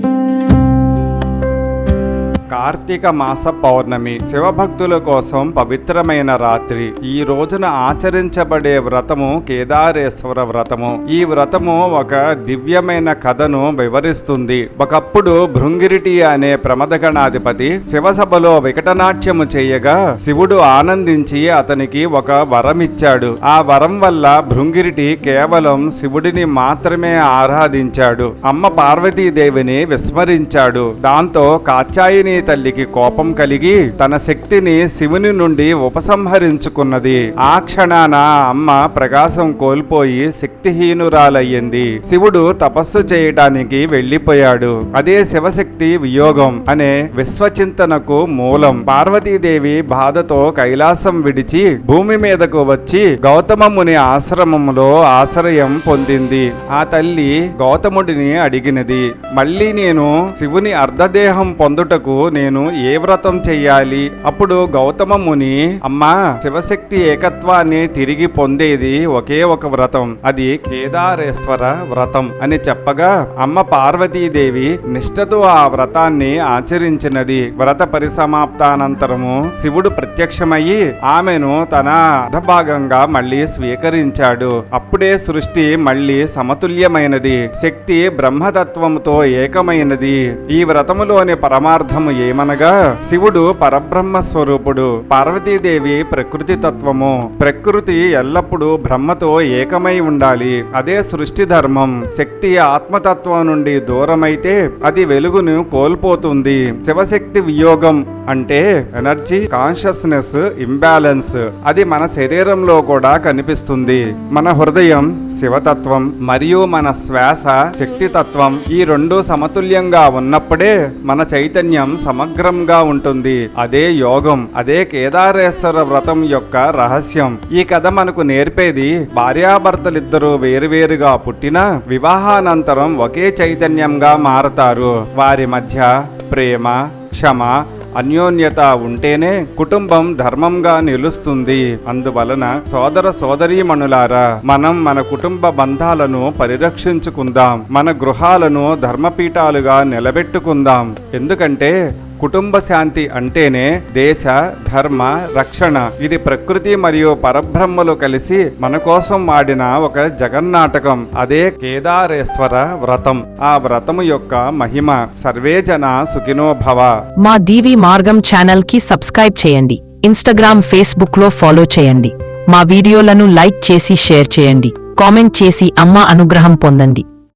Música Karthika మాస పౌర్ణమి శివభక్తుల కోసం పవిత్రమైన రాత్రి. ఈ రోజున ఆచరించబడే వ్రతము కేదారేశ్వర వ్రతము. ఈ వ్రతము ఒక దివ్యమైన కథను వివరిస్తుంది. ఒకప్పుడు భృంగిరిటి అనే ప్రమదగణాధిపతి శివసభలో వికటనాట్యము చేయగా శివుడు ఆనందించి అతనికి ఒక వరం ఇచ్చాడు ఆ వరం వల్ల భృంగిరిటి కేవలం శివుడిని మాత్రమే ఆరాధించాడు. అమ్మ పార్వతీదేవిని విస్మరించాడు. దాంతో కాచాయిని తల్లికి కోపం కలిగి తన శక్తిని శివుని నుండి ఉపసంహరించుకున్నది. ఆ క్షణాన అమ్మ ప్రకాశం కోల్పోయి శక్తిహీనురాలయ్యింది. శివుడు తపస్సు చేయటానికి వెళ్ళిపోయాడు అదే శివశక్తి వియోగం అనే విశ్వచింతనకు మూలం. పార్వతీదేవి బాధతో కైలాసం విడిచి భూమి మీదకు వచ్చి గౌతమ ముని ఆశ్రమంలో ఆశ్రయం పొందింది. ఆ తల్లి గౌతముడిని అడిగినది మళ్ళీ నేను శివుని అర్ధదేహం పొందుటకు నేను నేను ఏ వ్రతం చెయ్యాలి? అప్పుడు గౌతమ ముని అమ్మా శివశక్తి ఏకత్వాన్ని తిరిగి పొందేది ఒకే ఒక వ్రతం. అది కేదారేశ్వర వ్రతం అని చెప్పగా అమ్మ పార్వతీదేవి నిష్ఠతో ఆ వ్రతాన్ని ఆచరించినది. వ్రత పరిసమాప్తానంతరము శివుడు ప్రత్యక్షమయ్యి ఆమెను తన అర్ధభాగంగా మళ్ళీ స్వీకరించాడు. అప్పుడే సృష్టి మళ్ళీ సమతుల్యమైనది. శక్తి బ్రహ్మతత్వముతో ఏకమైనది. ఈ వ్రతములోని పరమార్థము ఏ ఏమనగా శివుడు పరబ్రహ్మ స్వరూపుడు పార్వతీదేవి ప్రకృతి తత్వము. ప్రకృతి ఎల్లప్పుడూ బ్రహ్మతో ఏకమై ఉండాలి. అదే సృష్టి ధర్మం. శక్తి ఆత్మతత్వం నుండి దూరమైతే అది వెలుగును కోల్పోతుంది. శివశక్తి వియోగం. అంటే ఎనర్జీ కాన్షియస్నెస్ ఇంబ్యాలెన్స్. అది మన శరీరంలో కూడా కనిపిస్తుంది. మన హృదయం శివతత్వం మరియు మన శ్వాస శక్తితత్వం ఈ రెండు సమతుల్యంగా ఉన్నప్పుడే మన చైతన్యం సమగ్రంగా ఉంటుంది. అదే యోగం అదే కేదారేశ్వర వ్రతం యొక్క రహస్యం. ఈ కథ మనకు నేర్పేది భార్యాభర్తలిద్దరూ వేరువేరుగా పుట్టినా వివాహానంతరం ఒకే చైతన్యంగా మారతారు. వారి మధ్య ప్రేమ క్షమ అన్యోన్యత ఉంటేనే కుటుంబం ధర్మంగా నిలుస్తుంది. అందువలన సోదర సోదరీమణులారా మనం మన కుటుంబ బంధాలను పరిరక్షించుకుందాం. మన గృహాలను ధర్మపీఠాలుగా నిలబెట్టుకుందాం. ఎందుకంటే కుటుంబ శాంతి అంటేనే దేశ ధర్మ రక్షణ. ఇది ప్రకృతి మరియు పరబ్రహ్మలు కలిసి మన కోసం వాడిన ఒక జగన్నాటకం. అదే కేదారేశ్వర వ్రతం. ఆ వ్రతము యొక్క మహిమ. సర్వే జన సుఖినో భవ. మా డివి మార్గం ఛానల్కి సబ్స్క్రైబ్ చేయండి. ఇన్స్టాగ్రామ్ ఫేస్బుక్లో ఫాలో చేయండి. మా వీడియోలను లైక్ చేసి షేర్ చేయండి. కామెంట్ చేసి అమ్మ అనుగ్రహం పొందండి.